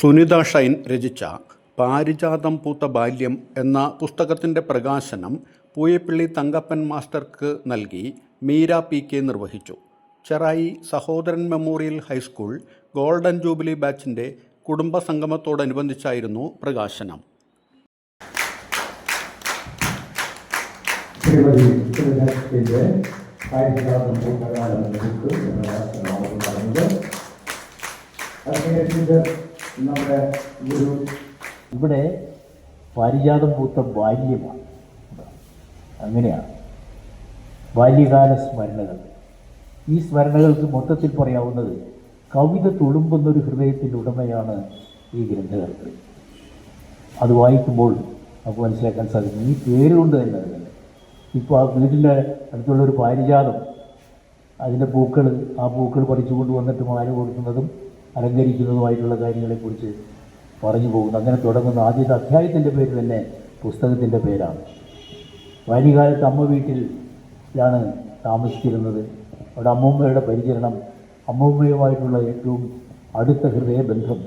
സുനിത ഷൈൻ രചിച്ച പാരിജാതം പൂത്ത ബാല്യം എന്ന പുസ്തകത്തിന്റെ പ്രകാശനം പൂയപ്പള്ളി തങ്കപ്പൻ മാസ്റ്റർക്ക് നൽകി മീര പി കെ നിർവഹിച്ചു. Cherai Sahodaran memorial high school golden jubilee ബാച്ചിന്റെ കുടുംബസംഗമത്തോടനുബന്ധിച്ചായിരുന്നു പ്രകാശനം. ശ്രീമതി നമ്മുടെ ഗുരു ഇവിടെ പാരിജാതം പൂത്ത ബാല്യമാണ്. അങ്ങനെയാണ്. ബാല്യകാല സ്മരണകൾ. ഈ സ്മരണകൾക്ക് മൊത്തത്തിൽ പറയാവുന്നത് കവിത തുളുമ്പുന്നൊരു ഹൃദയത്തിന്റെ ഉടമയാണ് ഈ ഗ്രന്ഥകർക്ക് അത് വായിക്കുമ്പോൾ നമുക്ക് മനസ്സിലാക്കാൻ സാധിക്കും. ഈ പേരുകൊണ്ട് തന്നെ അതിന് ഇപ്പോൾ ആ വീട്ടിന്റെ അടുത്തുള്ള ഒരു പാരിജാതം അതിന്റെ പൂക്കൾ ആ പൂക്കൾ പറിച്ചു കൊണ്ടുവന്നിട്ട് മാല കൊടുക്കുന്നതും അലങ്കരിക്കുന്നതുമായിട്ടുള്ള കാര്യങ്ങളെക്കുറിച്ച് പറഞ്ഞു പോകുന്നു. അങ്ങനെ തുടങ്ങുന്ന ആദ്യത്തെ അധ്യായത്തിന്റെ പേര് തന്നെ പുസ്തകത്തിന്റെ പേരാണ്. ബാല്യകാലത്ത് അമ്മ വീട്ടിലാണ് താമസിച്ചിരുന്നത്. അവിടെ അമ്മൂമ്മയുടെ പരിചരണം അമ്മൂമ്മയുമായിട്ടുള്ള ഏറ്റവും അടുത്ത ഹൃദയ ബന്ധം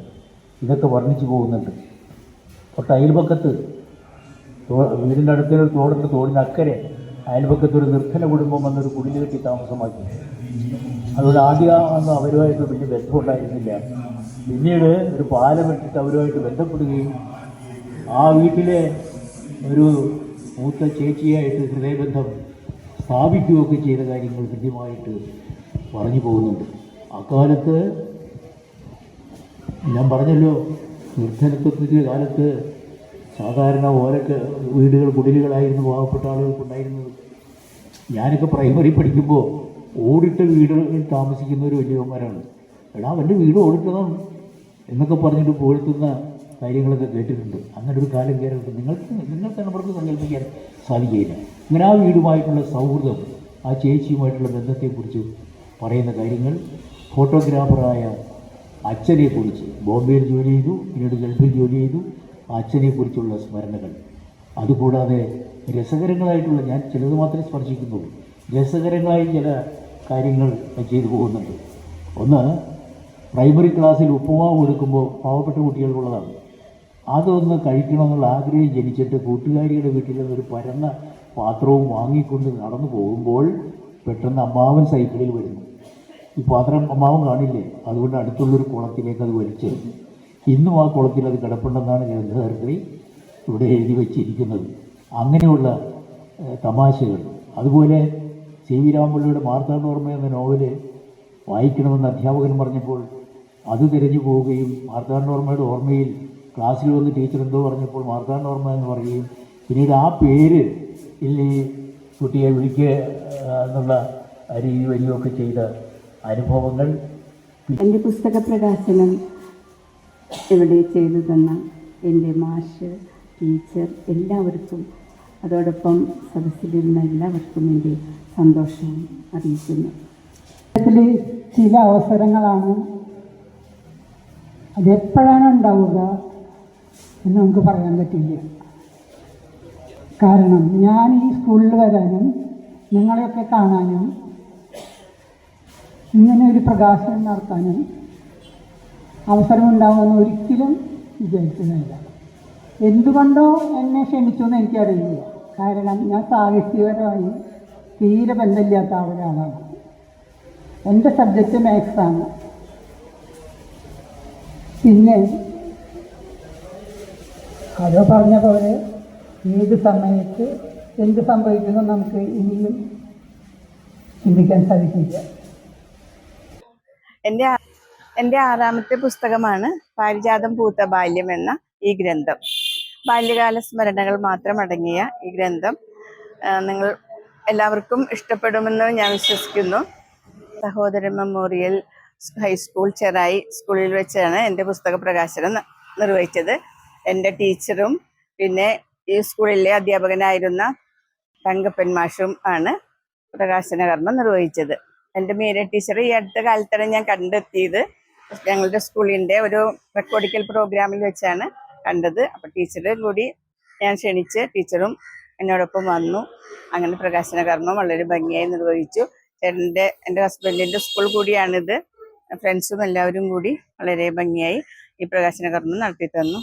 ഇതൊക്കെ വർണിച്ചു പോകുന്നുണ്ട്. തൊട്ട് അയൽപക്കത്ത് വീടിന്റെ അടുത്തൊരു തോടുണ്ട്. തോടിനക്കരെ ഒരു നിർധന കുടുംബം വന്നൊരു കുടിൽ കെട്ടി താമസമാക്കി. അതുകൊണ്ട് ആദ്യം ഒന്നും അവരുമായിട്ട് വലിയ ബന്ധമുണ്ടായിരുന്നില്ല. പിന്നീട് ഒരു പാലം ഇട്ടിട്ട് അവരുമായിട്ട് ബന്ധപ്പെടുകയും ആ വീട്ടിലെ ഒരു മൂത്ത ചേച്ചിയായിട്ട് ഹൃദയബന്ധം സ്ഥാപിക്കുകയൊക്കെ ചെയ്ത കാര്യങ്ങൾ കൃത്യമായിട്ട് പറഞ്ഞു പോകുന്നുണ്ട്. അക്കാലത്ത് ഞാൻ പറഞ്ഞല്ലോ നിർധനത്വത്തിന്റെ കാലത്ത് സാധാരണ ഓരൊക്കെ വീടുകൾ കുടിലുകളായിരുന്നു പാവപ്പെട്ട ആളുകൾക്കുണ്ടായിരുന്നത്. ഞാനൊക്കെ പ്രൈമറി പഠിക്കുമ്പോൾ ഓടിട്ട വീടുകളിൽ താമസിക്കുന്ന ഒരു വലിയവന്മാരാണ് എടാ അവന്റെ വീട് ഓടിട്ടതാണ് എന്നൊക്കെ പറഞ്ഞിട്ട് പുകഴ്ത്തുന്ന കാര്യങ്ങളൊക്കെ കേട്ടിട്ടുണ്ട്. അങ്ങനെ ഒരു കാലം കയറിയിട്ട് നിങ്ങൾക്ക് നിങ്ങൾക്ക് നമ്മൾക്ക് സങ്കല്പിക്കാൻ സാധിക്കുകയില്ല. അങ്ങനെ ആ വീടുമായിട്ടുള്ള സൗഹൃദം ആ ചേച്ചിയുമായിട്ടുള്ള ബന്ധത്തെക്കുറിച്ച് പറയുന്ന കാര്യങ്ങൾ ഫോട്ടോഗ്രാഫറായ അച്ഛനെക്കുറിച്ച് ബോംബെയിൽ ജോലി ചെയ്തു പിന്നീട് ഗൾഫിൽ ജോലി ചെയ്തു ആ അച്ഛനെക്കുറിച്ചുള്ള സ്മരണകൾ. അതുകൂടാതെ രസകരങ്ങളായിട്ടുള്ള ഞാൻ ചിലത് മാത്രമേ സ്പർശിക്കുന്നുള്ളൂ. രസകരങ്ങളായ ചില കാര്യങ്ങൾ ചെയ്തു പോകുന്നുണ്ട്. ഒന്ന് പ്രൈമറി ക്ലാസ്സിൽ ഉപ്പുമാവ് കൊടുക്കുമ്പോൾ പാവപ്പെട്ട കുട്ടികൾക്കുള്ളതാണ് അതൊന്ന് കഴിക്കണമെന്നുള്ള ആഗ്രഹം ജനിച്ചിട്ട് കൂട്ടുകാരിയുടെ വീട്ടിൽ നിന്ന് ഒരു പരന്ന പാത്രവും വാങ്ങിക്കൊണ്ട് നടന്നു പോകുമ്പോൾ പെട്ടെന്ന് അമ്മാവൻ സൈക്കിളിൽ വരുന്നു. ഈ പാത്രം അമ്മാവൻ കാണില്ലേ? അതുകൊണ്ട് അടുത്തുള്ളൊരു കുളത്തിലേക്ക് അത് വലിച്ചു. ഇന്നും ആ കുളത്തിൽ അത് കിടപ്പുണ്ടെന്നാണ് ഗ്രന്ഥകർത്തി ഇവിടെ എഴുതി വച്ചിരിക്കുന്നത്. അങ്ങനെയുള്ള തമാശകൾ. അതുപോലെ സി വി രാമപിള്ളയുടെ മാർത്താണ്ഡോർമ്മ എന്ന നോവൽ വായിക്കണമെന്ന് അധ്യാപകൻ പറഞ്ഞപ്പോൾ അത് തിരഞ്ഞു പോവുകയും മാർത്താണ്ഡോർമ്മയുടെ ഓർമ്മയിൽ ക്ലാസ്സിൽ വന്ന് ടീച്ചർ എന്തോ പറഞ്ഞപ്പോൾ മാർത്താണ്ഡോർമ്മ എന്ന് പറയുകയും പിന്നീട് ആ പേര് ഇല്ലി കുട്ടിയെ വിളിക്കുക എന്നുള്ള രീതി വരികയൊക്കെ ചെയ്ത അനുഭവങ്ങൾ എന്റെ പുസ്തക പ്രകാശനം ഇവിടെ ചെയ്തു തന്ന എന്റെ മാഷ് ടീച്ചർ എല്ലാവർക്കും അതോടൊപ്പം സദസ്സിലിരുന്ന എല്ലാവർക്കും എന്റെ സന്തോഷം അറിയിക്കുന്നു. അതിൽ ചില അവസരങ്ങളാണ്. അതെപ്പോഴാണ് ഉണ്ടാവുക എന്ന് നമുക്ക് പറയാൻ പറ്റില്ല. കാരണം ഞാൻ ഈ സ്കൂളിൽ വരാനും നിങ്ങളെയൊക്കെ കാണാനും ഇങ്ങനെ ഒരു പ്രകാശനം നടത്താനും അവസരമുണ്ടാവുമെന്ന് ഒരിക്കലും വിചാരിക്കുന്നില്ല എന്തുകൊണ്ടോ എന്നെ ക്ഷണിച്ചു എന്ന് എനിക്കറിയില്ല. കാരണം ഞാൻ സാഹിത്യപരമായി തീരെ ബന്ധമില്ലാത്ത ഒരാളാണ് എന്റെ സബ്ജക്റ്റ് മാത്സാണ് പിന്നെ അതോ പറഞ്ഞ പോലെ ഏത് സമയത്ത് എന്ത് സംഭവിക്കുന്നു നമുക്ക് ഇനിയും ചിന്തിക്കാൻ സാധിക്കില്ല. എന്റെ എന്റെ ആറാമത്തെ പുസ്തകമാണ് പാരിജാതം പൂത്ത ബാല്യം എന്ന ഈ ഗ്രന്ഥം. ബാല്യകാല സ്മരണകൾ മാത്രം അടങ്ങിയ ഈ ഗ്രന്ഥം. നിങ്ങൾ എല്ലാവർക്കും ഇഷ്ടപ്പെടുമെന്ന് ഞാൻ വിശ്വസിക്കുന്നു. സഹോദര മെമ്മോറിയൽ ഹൈസ്കൂൾ ചെറായി സ്കൂളിൽ വെച്ചാണ് എന്റെ പുസ്തക പ്രകാശനം നിർവഹിച്ചത്. എന്റെ ടീച്ചറും പിന്നെ ഈ സ്കൂളിലെ അധ്യാപകനായിരുന്ന തങ്കപ്പൻ മാഷും ആണ് പ്രകാശന കർമ്മം നിർവഹിച്ചത്. എന്റെ മീര ടീച്ചർ ഈ അടുത്ത കാലത്താണ് ഞാൻ കണ്ടെത്തിയത്. ഞങ്ങളുടെ സ്കൂളിന്റെ ഒരു റെക്കോർഡിക്കൽ പ്രോഗ്രാമിൽ വെച്ചാണ് കണ്ടത്. അപ്പോൾ ടീച്ചർ കൂടി ഞാൻ ക്ഷണിച്ച് ടീച്ചറും എന്നോടൊപ്പം വന്നു. അങ്ങനെ പ്രകാശന കർമ്മം വളരെ ഭംഗിയായി നിർവഹിച്ചു. ചേട്ടന്റെ എന്റെ ഹസ്ബൻഡിന്റെ സ്കൂൾ കൂടിയാണിത്. ഫ്രണ്ട്സും എല്ലാവരും കൂടി വളരെ ഭംഗിയായി ഈ പ്രകാശന കർമ്മം നടത്തി തന്നു